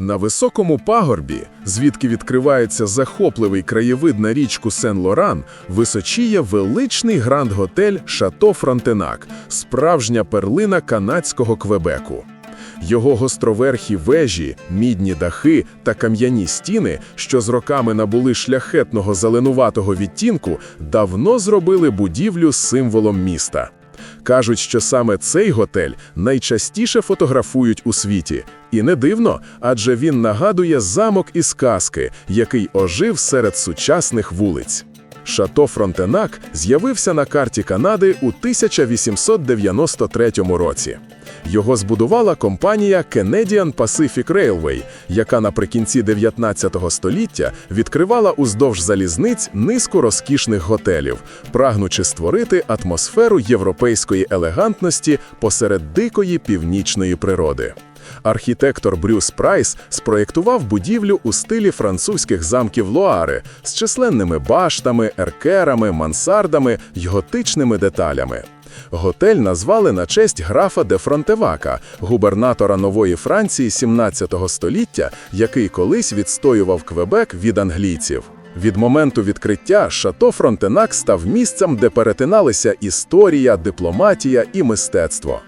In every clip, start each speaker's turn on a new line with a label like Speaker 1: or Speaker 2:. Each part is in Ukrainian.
Speaker 1: На високому пагорбі, звідки відкривається захопливий краєвид на річку Сен-Лоран, височіє величний гранд-готель Шато Фронтенак, справжня перлина канадського Квебеку. Його гостроверхі вежі, мідні дахи та кам'яні стіни, що з роками набули шляхетного зеленуватого відтінку, давно зробили будівлю символом міста. Кажуть, що саме цей готель найчастіше фотографують у світі. І не дивно, адже він нагадує замок із казки, який ожив серед сучасних вулиць. Шато Фронтенак з'явився на карті Канади у 1893 році. Його збудувала компанія Canadian Pacific Railway, яка наприкінці 19 століття відкривала уздовж залізниць низку розкішних готелів, прагнучи створити атмосферу європейської елегантності посеред дикої північної природи. Архітектор Брюс Прайс спроєктував будівлю у стилі французьких замків Луари з численними баштами, еркерами, мансардами й готичними деталями. Готель назвали на честь графа де Фронтевака, губернатора Нової Франції 17 століття, який колись відстоював Квебек від англійців. Від моменту відкриття Шато Фронтенак став місцем, де перетиналися історія, дипломатія і мистецтво.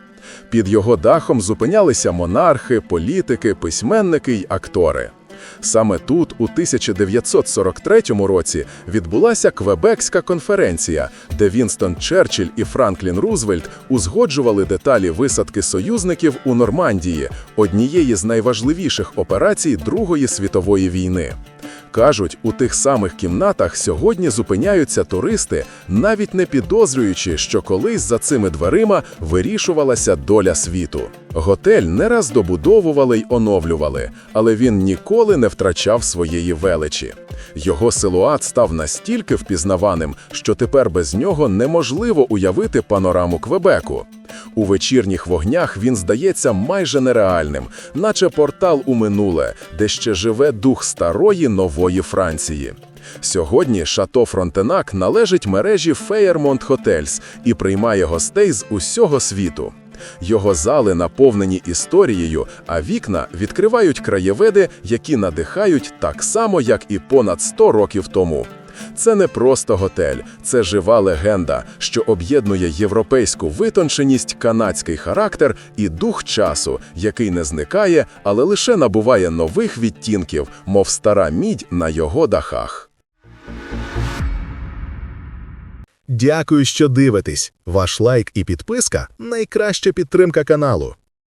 Speaker 1: Під його дахом зупинялися монархи, політики, письменники й актори. Саме тут, у 1943 році, відбулася Квебекська конференція, де Вінстон Черчилль і Франклін Рузвельт узгоджували деталі висадки союзників у Нормандії, однієї з найважливіших операцій Другої світової війни. Кажуть, у тих самих кімнатах сьогодні зупиняються туристи, навіть не підозрюючи, що колись за цими дверима вирішувалася доля світу. Готель не раз добудовували й оновлювали, але він ніколи не втрачав своєї величі. Його силуат став настільки впізнаваним, що тепер без нього неможливо уявити панораму Квебеку. У вечірніх вогнях він здається майже нереальним, наче портал у минуле, де ще живе дух старої нової Франції. Сьогодні Шато Фронтенак належить мережі Fairmont Hotels і приймає гостей з усього світу. Його зали наповнені історією, а вікна відкривають краєвиди, які надихають так само, як і понад 100 років тому. Це не просто готель, це жива легенда, що об'єднує європейську витонченість, канадський характер і дух часу, який не зникає, але лише набуває нових відтінків, мов стара мідь на його дахах.
Speaker 2: Дякую, що дивитесь. Ваш лайк і підписка найкраща підтримка каналу.